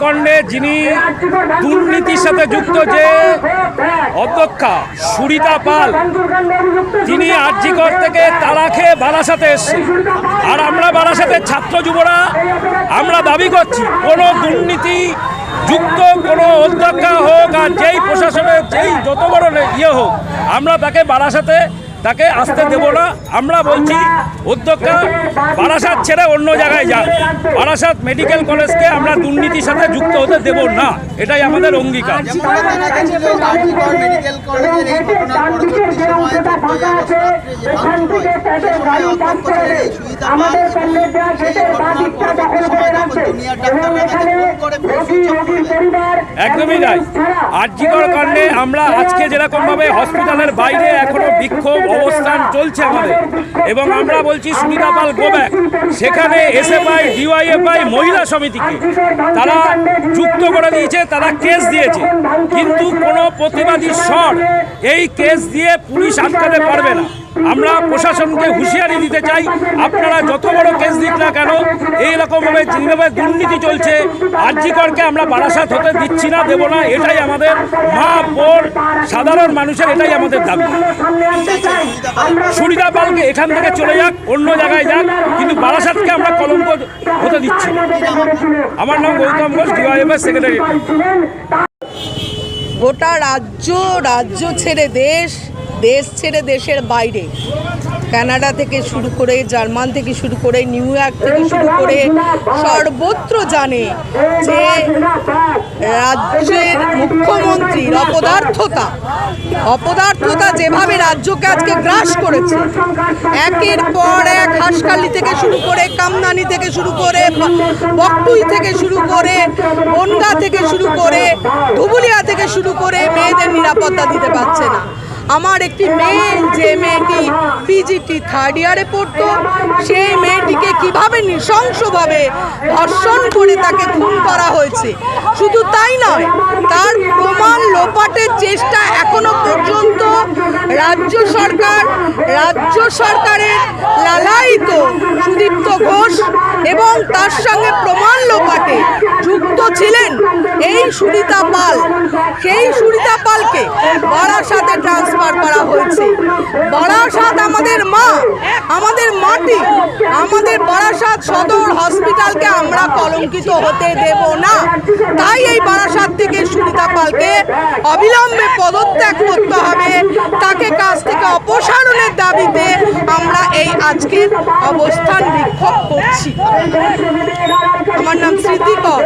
হত্যাকাণ্ডে যিনি দুর্নীতির সাথে যুক্ত যে অধ্যক্ষা সুরিতা পাল তিনি আরজিকর থেকে তারা খেয়ে বারাসাতে এসছে আর আমরা বারাসাতের ছাত্র যুবরা, আমরা দাবি করছি, কোনো দুর্নীতি যুক্ত কোনো অধ্যক্ষা হোক আর যেই প্রশাসনের, যেই যত বড় ইয়ে হোক, আমরা তাকে বারাসাতে তাকে আসতে দেব না। আমরা বলছি অধ্যক্ষা বারাসাত ছেড়ে অন্য জায়গায় যান। বারাসাত মেডিকেল কলেজকে আমরা দুর্নীতির সাথে যুক্ত হতে দেব না। এটাই আমাদের অঙ্গীকার। যেমনটা একদমই নাই আরজিকর কাণ্ডে আমরা আজকে যেরকমভাবে হসপিটালের বাইরে এখনও বিক্ষোভ অবস্থান চলছে আমাদের এবং আমরা বলছি সুনিতা পাল গোব্যাক সেখানে এসএফআই ডিওয়াইএফআই মহিলা সমিতিকে তারা যুক্ত করে দিয়েছে তারা কেস দিয়েছে। কিন্তু কোনো প্রতিবাদী স্বর এই কেস দিয়ে পুলিশ আটকাতে পারবে না। আমরা প্রশাসনকে হুঁশিয়ারি দিতে চাই, আপনারা যত বড় কেস দিক না কেন এইরকমভাবে যেভাবে দুর্নীতি চলছে আর্যিকরকে আমরা বারাসাত হতে দিচ্ছি না, দেব না, এটাই আমাদের মা, বোন, সাধারণ মানুষের, এটাই আমাদের দাবি। সুবিধা পালকে এখান থেকে চলে যাক, অন্য জায়গায় যাক, কিন্তু বারাসাতকে আমরা কলঙ্ক হতে দিচ্ছি আমার নাম গৌতম ঘোষ, ডিওয়াইএফএস সেক্রেটারি। গোটা রাজ্য রাজ্য ছেড়ে দেশ দেশ ছেড়ে দেশের বাইরে। কানাডা থেকে শুরু করে জার্মান থেকে শুরু করে নিউ ইয়র্ক থেকে শুরু করে সর্বত্র জানে যে রাজ্যের মুখ্যমন্ত্রীর অপদার্থতা। অপদার্থতা যেভাবে রাজ্যকে আজকে গ্রাস করেছে একের পর এক হাঁসখালি থেকে শুরু করে কামনানি থেকে শুরু করে বকটুই থেকে শুরু করে বনগা থেকে শুরু করে ধুবুলিয়া থেকে শুরু করে মেয়েদের নিরাপত্তা দিতে পারছে না। আমার একটি মেয়ে, যে মেয়েটি পিজিটি থার্ড ইয়ারে পড়তো, সেই মেয়েটিকে কীভাবে নৃশংসভাবে ধর্ষণ করে তাকে খুন করা হয়েছে? শুধু তাই নয়, তার প্রমাণ লোপাটের চেষ্টা এখনও পর্যন্ত রাজ্য সরকার, রাজ্য সরকারের লালায়িত সুদীপ্ত ঘোষ তার সঙ্গে প্রমাণ লোপাটে যুক্ত ছিলেন এই সুরিতা পাল। সেই সুরিতা পালকে বারাসাতে ট্রান্সফার করা হয়েছে। বারাসাত আমাদের মা, আমাদের মাটি, আমাদের বারাসাত সদর হসপিটালকে আমরা কলঙ্কিত হতে দেব না। তাই এই বারাসাত থেকে সুনিতা পালকে অবিলম্বে পদত্যাগ করতে হবে। তাকে কাজ থেকে অপসারণের দাবিতে আমরা এই আজকের অবস্থান বিক্ষোভ করছি। আমার নাম স্মৃতিকর।